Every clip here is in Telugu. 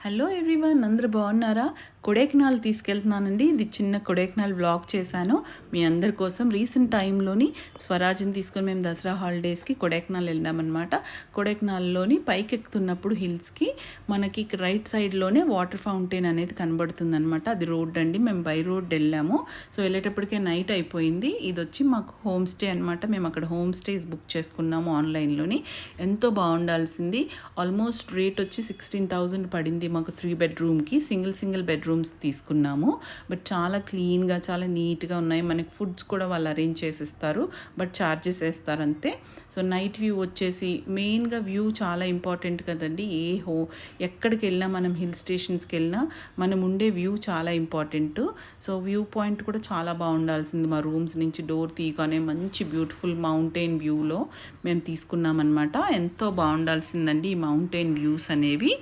హలో ఎవ్రీవన్ అందరూ బాగున్నారా? కొడైకెనాల్ తీసుకెళ్తున్నానండి. ఇది చిన్న కొడైకెనాల్ బ్లాగ్ చేశాను. మీ అందరి కోసం రీసెంట్ టైంలోని స్వరాజ్ని తీసుకొని మేము దసరా హాలిడేస్కి కొడైకెనాల్ వెళ్ళామన్నమాట. కొడైకెనాల్లోని పైకి ఎక్కుతున్నప్పుడు హిల్స్కి మనకి ఇక్కడ రైట్ సైడ్లోనే వాటర్ ఫౌంటైన్ అనేది కనబడుతుంది అనమాట అది రోడ్ అండి. మేము బై రోడ్ వెళ్ళాము. సో వెళ్ళేటప్పటికే నైట్ అయిపోయింది. ఇది వచ్చి మాకు హోమ్ స్టే అనమాట మేము అక్కడ హోమ్ స్టేస్ బుక్ చేసుకున్నాము ఆన్లైన్లోని. ఎంతో బాగుండాల్సింది. ఆల్మోస్ట్ రేట్ వచ్చి సిక్స్టీన్ థౌజండ్ పడింది మాకు త్రీ బెడ్రూమ్కి. సింగిల్ సింగిల్ బెడ్రూమ్స్ తీసుకున్నాము. బట్ చాలా క్లీన్గా చాలా నీట్గా ఉన్నాయి. మనకి ఫుడ్స్ కూడా వాళ్ళు అరేంజ్ చేసిస్తారు. బట్ ఛార్జెస్ వేస్తారు అంతే సో నైట్ వ్యూ వచ్చేసి మెయిన్గా వ్యూ చాలా ఇంపార్టెంట్ కదండి. ఏ హో ఎక్కడికి వెళ్ళినా మనం హిల్ స్టేషన్స్కి వెళ్ళినా మనం ఉండే వ్యూ చాలా ఇంపార్టెంట్ సో వ్యూ పాయింట్ కూడా చాలా బాగుండాల్సింది. మా రూమ్స్ నుంచి డోర్ తీయగానే మంచి బ్యూటిఫుల్ మౌంటైన్ వ్యూలో మేము తీసుకున్నామన్నమాట. ఎంతో బాగుండాల్సిందండి ఈ మౌంటైన్ వ్యూస్ అనేవి.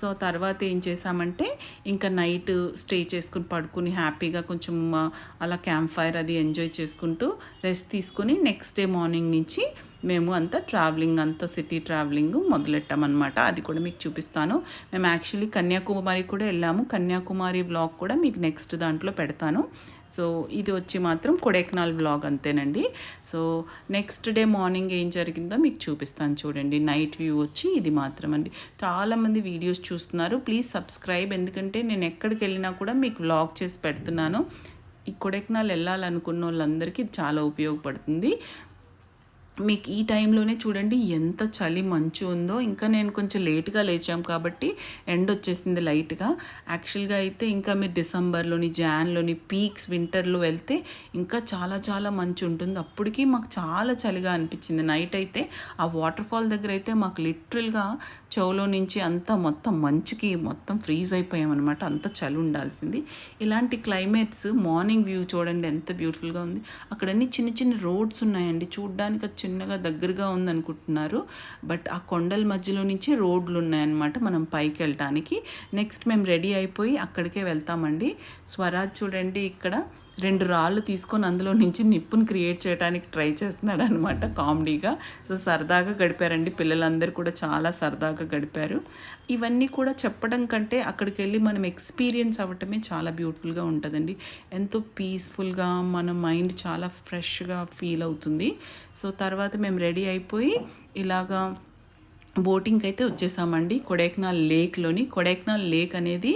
సో తర్వాత ఏం చేసామంటే ఇంకా నైట్ స్టే చేసుకుని పడుకుని హ్యాపీగా కొంచెం అలా క్యాంప్ ఫైర్ అది ఎంజాయ్ చేసుకుంటూ రెస్ట్ తీసుకుని నెక్స్ట్ డే మార్నింగ్ నుంచి మేము అంతా ట్రావెలింగ్ అంతా సిటీ ట్రావెలింగ్ మొదలెట్టామన్నమాట. అది కూడా మీకు చూపిస్తాను. మేము యాక్చువల్లీ కన్యాకుమారి కూడా వెళ్ళాము. కన్యాకుమారి బ్లాగ్ కూడా మీకు నెక్స్ట్ దాంట్లో పెడతాను. సో ఇది వచ్చి మాత్రం కొడైకెనాల్ బ్లాగ్ అంతేనండి. సో నెక్స్ట్ డే మార్నింగ్ ఏం జరిగిందో మీకు చూపిస్తాను చూడండి. నైట్ వ్యూ వచ్చి ఇది మాత్రం అండి చాలామంది వీడియోస్ చూస్తున్నారు. ప్లీజ్ సబ్స్క్రైబ్ ఎందుకంటే నేను ఎక్కడికి వెళ్ళినా కూడా మీకు వ్లాగ్ చేసి పెడుతున్నాను. ఈ కొడైకెనాల్ వెళ్ళాలనుకున్న వాళ్ళందరికీ చాలా ఉపయోగపడుతుంది. మీకు ఈ టైంలోనే చూడండి ఎంత చలి మంచు ఉందో. ఇంకా నేను కొంచెం లేట్గా లేచాం కాబట్టి ఎండ్ వచ్చేసింది లైట్గా. యాక్చువల్గా అయితే ఇంకా మీరు డిసెంబర్లోని జాన్లోని పీక్స్ వింటర్లో వెళ్తే ఇంకా చాలా చాలా మంచు ఉంటుంది. అప్పటికి మాకు చాలా చలిగా అనిపించింది. నైట్ అయితే ఆ వాటర్ ఫాల్ దగ్గర అయితే మాకు లిటరల్గా చెవులో నుంచి అంతా మొత్తం మంచుకి మొత్తం ఫ్రీజ్ అయిపోయామన్నమాట. అంత చలి ఉండాల్సింది. ఇలాంటి క్లైమేట్స్ మార్నింగ్ వ్యూ చూడండి ఎంత బ్యూటిఫుల్గా ఉంది. అక్కడ అన్ని చిన్న చిన్న రోడ్స్ ఉన్నాయండి. చూడ్డానికి అది చిన్నగా దగ్గరగా ఉందనుకుంటున్నారు. బట్ ఆ కొండల మధ్యలో నుంచి రోడ్లు ఉన్నాయన్నమాట మనం పైకి వెళ్ళటానికి. నెక్స్ట్ మేము రెడీ అయిపోయి అక్కడికే వెళ్తామండి. స్వరాజ్ చూడండి ఇక్కడ రెండు రాళ్ళు తీసుకొని అందులో నుంచి నిప్పుని క్రియేట్ చేయడానికి ట్రై చేస్తున్నాడు అనమాట కామెడీగా సో సరదాగా గడిపారండి. పిల్లలందరూ కూడా చాలా సరదాగా గడిపారు. ఇవన్నీ కూడా చెప్పడం కంటే అక్కడికి వెళ్ళి మనం ఎక్స్పీరియన్స్ అవ్వటమే చాలా బ్యూటిఫుల్గా ఉంటుందండి. ఎంతో పీస్ఫుల్గా మన మైండ్ చాలా ఫ్రెష్గా ఫీల్ అవుతుంది. సో తర్వాత మేము రెడీ అయిపోయి ఇలాగా బోటింగ్కి అయితే వచ్చేసామండి. కొడైకెనాల్ లేక్లోని. కొడైకెనాల్ లేక్ అనేది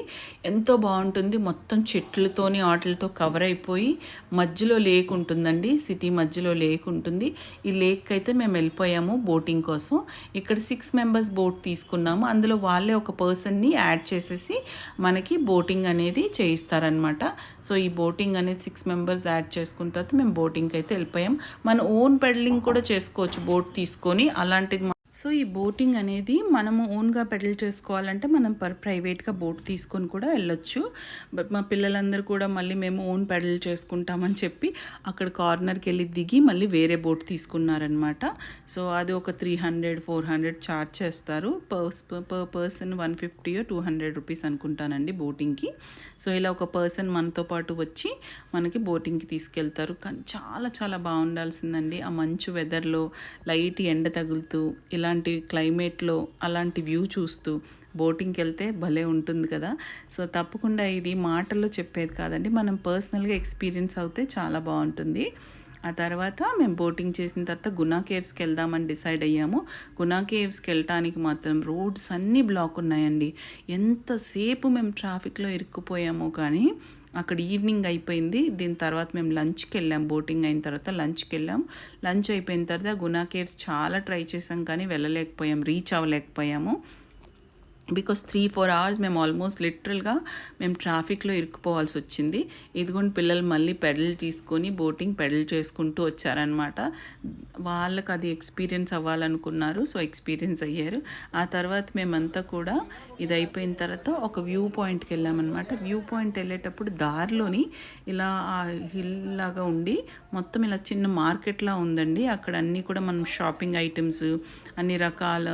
ఎంతో బాగుంటుంది. మొత్తం చెట్లతోని ఆటలతో కవర్ అయిపోయి మధ్యలో లేక్ ఉంటుందండి. సిటీ మధ్యలో లేక్ ఉంటుంది. ఈ లేక్ అయితే మేము వెళ్ళిపోయాము బోటింగ్ కోసం. ఇక్కడ సిక్స్ మెంబర్స్ బోట్ తీసుకున్నాము. అందులో వాళ్ళే ఒక పర్సన్ని యాడ్ చేసేసి మనకి బోటింగ్ అనేది చేయిస్తారనమాట సో ఈ బోటింగ్ అనేది సిక్స్ మెంబర్స్ యాడ్ చేసుకున్న తర్వాత మేము బోటింగ్కి అయితే వెళ్ళిపోయాం. మన ఓన్ పెడలింగ్ కూడా చేసుకోవచ్చు బోట్ తీసుకొని. అలాంటిది సో ఈ బోటింగ్ అనేది మనము ఓన్గా పెడల్ చేసుకోవాలంటే మనం పర్ ప్రైవేట్గా బోట్ తీసుకొని కూడా వెళ్ళొచ్చు. బట్ మా పిల్లలందరూ కూడా మళ్ళీ మేము ఓన్ పెడల్ చేసుకుంటామని చెప్పి అక్కడ కార్నర్కి వెళ్ళి దిగి మళ్ళీ వేరే బోట్ తీసుకున్నారనమాట సో అది ఒక three hundred four hundred charge చేస్తారు. Purse per person one fifty two hundred rupees అనుకుంటానండి బోటింగ్కి. సో ఇలా ఒక పర్సన్ మనతో పాటు వచ్చి మనకి బోటింగ్కి తీసుకెళ్తారు. కానీ చాలా చాలా బాగుండాల్సిందండి. ఆ మంచు వెదర్లో లైట్ ఎండ తగులుతూ ఇలా ఇలాంటి క్లైమేట్లో అలాంటి వ్యూ చూస్తూ బోటింగ్కి వెళ్తే భలే ఉంటుంది కదా. సో తప్పకుండా ఇది మాటల్లో చెప్పేది కాదండి. మనం పర్సనల్గా ఎక్స్పీరియన్స్ అవుతే చాలా బాగుంటుంది. ఆ తర్వాత మేము బోటింగ్ చేసిన తర్వాత గునా కేవ్స్కి వెళ్దామని డిసైడ్ అయ్యాము. గునా కేవ్స్కి వెళ్ళటానికి మాత్రం రోడ్స్ అన్నీ బ్లాక్ ఉన్నాయండి. ఎంతసేపు మేము ట్రాఫిక్లో ఇరుక్కుపోయామో కానీ అక్కడ ఈవినింగ్ అయిపోయింది. దీని తర్వాత మేము లంచ్కి వెళ్ళాం. బోటింగ్ అయిన తర్వాత లంచ్కి వెళ్ళాం. లంచ్ అయిపోయిన తర్వాత గునా కేవ్స్ చాలా ట్రై చేసాం కానీ వెళ్ళలేకపోయాం. రీచ్ అవ్వలేకపోయాము. బికాస్ త్రీ ఫోర్ అవర్స్ మేము ఆల్మోస్ట్ లిటరల్గా మేము ట్రాఫిక్లో ఇరుక్కుపోవాల్సి వచ్చింది. ఇదిగోండి పిల్లలు మళ్ళీ పెడల్ తీసుకొని బోటింగ్ పెడల్ చేసుకుంటూ వచ్చారనమాట వాళ్ళకి అది ఎక్స్పీరియన్స్ అవ్వాలనుకున్నారు. సో ఎక్స్పీరియన్స్ అయ్యారు. ఆ తర్వాత మేమంతా కూడా ఇది అయిపోయిన తర్వాత ఒక వ్యూ పాయింట్కి వెళ్ళామన్నమాట. వ్యూ పాయింట్ వెళ్ళేటప్పుడు దారిలోని ఇలా ఆ హిల్ లాగా ఉండి మొత్తం ఇలా చిన్న మార్కెట్లా ఉందండి. అక్కడ అన్నీ కూడా మనం షాపింగ్ ఐటమ్స్ అన్ని రకాల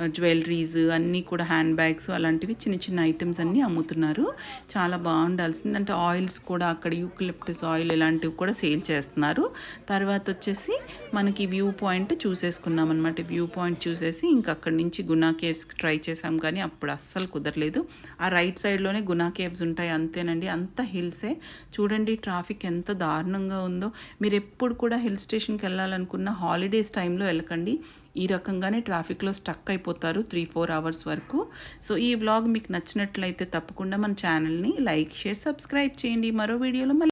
uh, జ్యువెలరీస్ అన్నీ కూడా హ్యాండ్ హ్యాండ్ బ్యాగ్స్ అలాంటివి చిన్న చిన్న ఐటమ్స్ అన్నీ అమ్ముతున్నారు. చాలా బాగుండాల్సింది. అంటే ఆయిల్స్ కూడా అక్కడ యూక్లిప్టస్ ఆయిల్ ఇలాంటివి కూడా సేల్ చేస్తున్నారు. తర్వాత వచ్చేసి మనకి వ్యూ పాయింట్ చూసేసుకున్నాం అనమాట వ్యూ పాయింట్ చూసేసి ఇంక అక్కడి నుంచి గునా కేవ్స్ ట్రై చేసాం. కానీ అప్పుడు అస్సలు కుదరలేదు. ఆ రైట్ సైడ్లోనే గునా కేవ్స్ ఉంటాయి అంతేనండి. అంత హిల్సే. చూడండి ట్రాఫిక్ ఎంత దారుణంగా ఉందో. మీరు ఎప్పుడు కూడా హిల్ స్టేషన్కి వెళ్ళాలనుకున్న హాలిడేస్ టైంలో వెళ్ళకండి. ఈ రకంగానే ట్రాఫిక్లో స్టక్ అయిపోతారు త్రీ ఫోర్ అవర్స్ వరకు. సో ఈ వ్లాగ్ మీకు నచ్చినట్లయితే తప్పకుండా మన ఛానల్ని లైక్ షేర్ సబ్స్క్రైబ్ చేయండి. మరో వీడియోలో మళ్ళీ